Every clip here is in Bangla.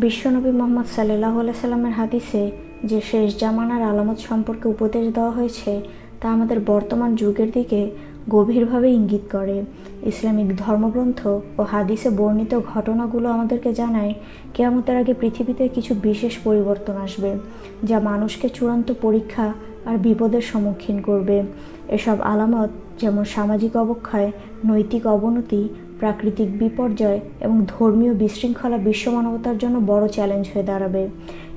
বিশ্বনবী মোহাম্মদ সাল্লাহ সাল্লামের হাদিসে যে শেষ জামানার আলামত সম্পর্কে উপদেশ দেওয়া হয়েছে, তা আমাদের বর্তমান যুগের দিকে গভীরভাবে ইঙ্গিত করে। ইসলামিক ধর্মগ্রন্থ ও হাদিসে বর্ণিত ঘটনাগুলো আমাদেরকে জানায়, কেয়ামতের আগে পৃথিবীতে কিছু বিশেষ পরিবর্তন আসবে, যা মানুষকে চূড়ান্ত পরীক্ষা আর বিপদের সম্মুখীন করবে। এসব আলামত যেমন সামাজিক অবক্ষয়, নৈতিক অবনতি প্রাকৃতিক বিপর্যয় এবং ধর্মীয় বিশৃঙ্খলা বিশ্ব মানবতার জন্য বড় চ্যালেঞ্জ হয়ে দাঁড়াবে।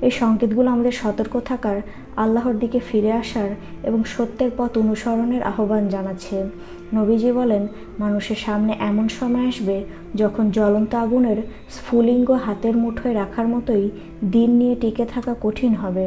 এই সংকেতগুলো আমাদের সতর্ক থাকার, আল্লাহর দিকে ফিরে আসার এবং সত্যের পথ অনুসরণের আহ্বান জানাচ্ছে। নবীজি বলেন, মানুষের সামনে এমন সময় আসবে যখন জ্বলন্ত আগুনের স্ফুলিঙ্গ হাতের মুঠোয় রাখার মতোই দিন নিয়ে টিকে থাকা কঠিন হবে।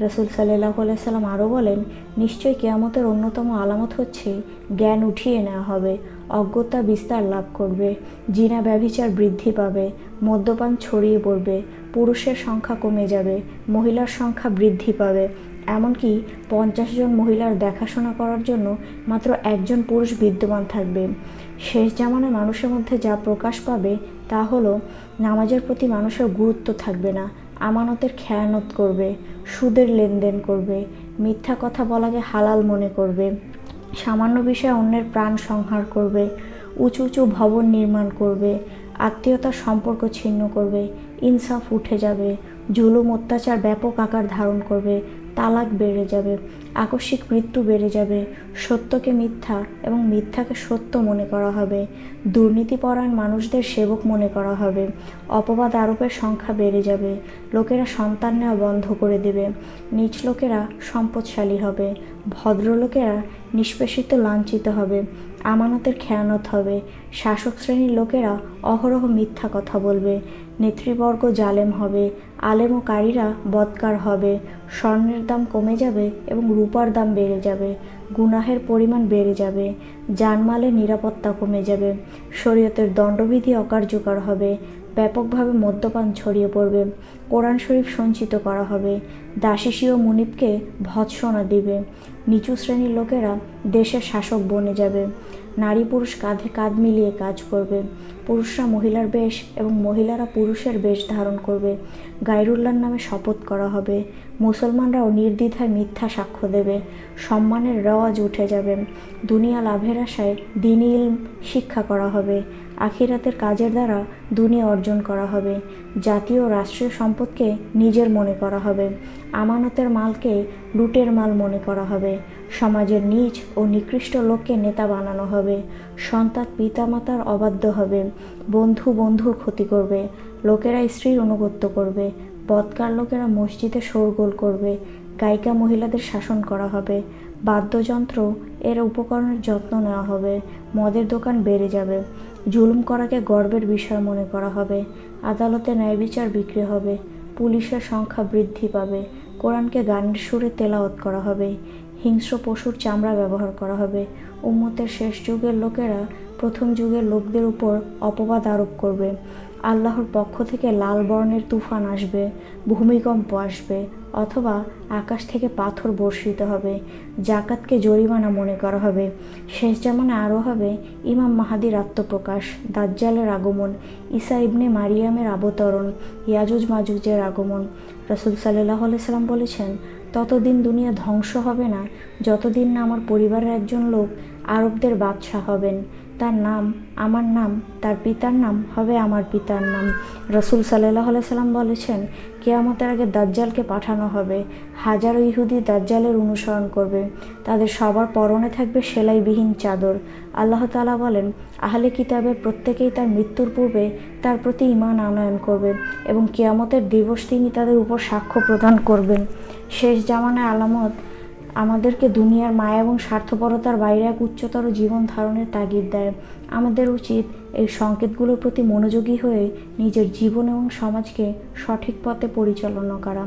রসুল সাল্লাহ সাল্লাম আরও বলেন নিশ্চয়ই কেয়ামতের অন্যতম আলামত হচ্ছে জ্ঞান উঠিয়ে নেওয়া হবে, অজ্ঞতা বিস্তার লাভ করবে, জিনা ব্যভিচার বৃদ্ধি পাবে, মদ্যপান ছড়িয়ে পড়বে, পুরুষের সংখ্যা কমে যাবে, মহিলার সংখ্যা বৃদ্ধি পাবে। এমনকি পঞ্চাশ জন মহিলার দেখাশোনা করার জন্য মাত্র একজন পুরুষ বিদ্যমান থাকবে। শেষ জামানায় মানুষের মধ্যে যা প্রকাশ পাবে তা হলো, নামাজের প্রতি মানুষের গুরুত্ব থাকবে না আমানতের খেয়ানত করবে, সুদের লেনদেন করবে, মিথ্যা কথা বলাকে হালাল মনে করবে, সামান্য বিষয়ে অন্যের প্রাণ সংহার করবে, উঁচু উঁচু ভবন নির্মাণ করবে, আত্মীয়তার সম্পর্ক ছিন্ন করবে, ইনসাফ উঠে যাবে, জুলুম অত্যাচার ব্যাপক আকার ধারণ করবে, তালাক বেড়ে যাবে আকস্মিক মৃত্যু বেড়ে যাবে। সত্যকে মিথ্যা এবং মিথ্যাকে সত্য মনে করা হবে। দুর্নীতিপরায়ণ মানুষদের সেবক মনে করা হবে। অপবাদ আরোপের সংখ্যা বেড়ে যাবে। লোকেরা সন্তান নেওয়া বন্ধ করে দেবে। নিচ লোকেরা সম্পদশালী হবে। ভদ্রলোকেরা নিষ্পেষিত লাঞ্ছিত হবে। আমানতের খেয়ানত হবে। শাসক শ্রেণির লোকেরা অহরহ মিথ্যা কথা বলবে। নেতৃবর্গ জালেম হবে। আলেম ও কারীরা বৎকার হবে। স্বর্ণের দাম কমে যাবে এবং রূপার দাম বেড়ে যাবে, গুনাহের পরিমাণ বেড়ে যাবে, জানমালের নিরাপত্তা কমে যাবে, শরীয়তের দণ্ডবিধি অকার্যকর হবে, ব্যাপকভাবে মদ্যপান ছড়িয়ে পড়বে, কোরআন শরীফ সঞ্চিত করা হবে দাসিসীয় ও মুনিবকে ভৎসনা দিবে, নিচু শ্রেণির লোকেরা দেশের শাসক বনে যাবে। নারী পুরুষ কাঁধে কাঁধ মিলিয়ে কাজ করবে। পুরুষরা মহিলার বেশ এবং মহিলারা পুরুষের বেশ ধারণ করবে। গাইরুল্লার নামে শপথ করা হবে। মুসলমানরাও নির্দ্বিধায় মিথ্যা সাক্ষ্য দেবে। সম্মানের রেওয়াজ উঠে যাবে। দুনিয়া লাভের আশায় দিন ইলম শিক্ষা করা হবে। আখিরাতের কাজের দ্বারা দুনিয়া অর্জন করা হবে। জাতীয় রাষ্ট্রীয় সম্পদকে নিজের মনে করা হবে। আমানতের মালকে লুটের মাল মনে করা হবে। সমাজের নিচ ও নিকৃষ্ট লোককে নেতা বানানো হবে, সন্তান পিতামাতার অবাধ্য হবে, বন্ধু বন্ধুর ক্ষতি করবে লোকেরা স্ত্রীর অনুগত্য করবে, বৎকার লোকেরা মসজিদে শোরগোল করবে, গায়িকা মহিলাদের শাসন করা হবে, বাদ্যযন্ত্র এর উপকরণের যত্ন নেওয়া হবে, মদের দোকান বেড়ে যাবে, জুলুম করাকে গর্বের বিষয় মনে করা হবে, আদালতে ন্যায় বিচার বিক্রি হবে পুলিশের সংখ্যা বৃদ্ধি পাবে। কোরআনকে গানের সুরে তেলাওয়াত করা হবে। হিংস্র পশুর চামড়া ব্যবহার করা হবে। উম্মতের শেষ যুগের লোকেরা প্রথম যুগের লোকদের উপর অপবাদ আরোপ করবে। আল্লাহর পক্ষ থেকে লাল বর্ণের তুফান আসবে, ভূমিকম্প আসবে, অথবা আকাশ থেকে পাথর বর্ষিত হবে, জাকাতকে জরিমানা মনে করা হবে। শেষ জামানে আরও হবে ইমাম মাহাদির আত্মপ্রকাশ, দাজ্জালের আগমন, ঈসা ইবনে মারিয়ামের অবতরণ, ইয়াজুজ মাজুজের আগমন। রসুল সাল্লাহ সাল্লাম বলেছেন, ততদিন দুনিয়া ধ্বংস হবে না, যতদিন না আমার পরিবারের একজন লোক আরবদের বাদশাহ হবেন। তার নাম, আমার নাম, তার পিতার নাম হবে আমার পিতার নাম। রসুল সাল্লাহ সাল্লাম বলেছেন, কেয়ামতের আগে দাজ্জালকে পাঠানো হবে, হাজারো ইহুদি দাজ্জালের অনুসরণ করবে। তাদের সবার পরনে থাকবে সেলাইবিহীন চাদর। আল্লাহ তালা বলেন, আহলে কিতাবের প্রত্যেকেই তার মৃত্যুর পূর্বে তার প্রতি ইমান আনয়ন করবে এবং কেয়ামতের দিবস তিনি তাদের উপর সাক্ষ্য প্রদান করবেন। শেষ জামানায় আলামত আমাদেরকে দুনিয়ার মায়া এবং স্বার্থপরতার বাইরে এক উচ্চতর জীবন ধারণের তাগিদ দেয়। আমাদের উচিত এই সংকেতগুলোর প্রতি মনোযোগী হয়ে নিজের জীবন এবং সমাজকে সঠিক পথে পরিচালনা করা।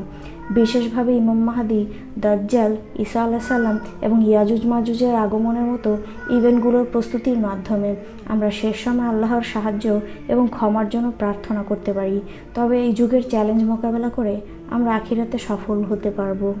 বিশেষভাবে ইমাম মাহাদি, দাজ্জাল, ঈসা আল্লাহ সাল্লাম এবং ইয়াজুজ মাজুজের আগমনের মতো ইভেন্টগুলোর প্রস্তুতির মাধ্যমে আমরা শেষ সময় আল্লাহর সাহায্য এবং ক্ষমার জন্য প্রার্থনা করতে পারি। তবে এই যুগের চ্যালেঞ্জ মোকাবেলা করে আমরা আখিরাতে সফল হতে পারব।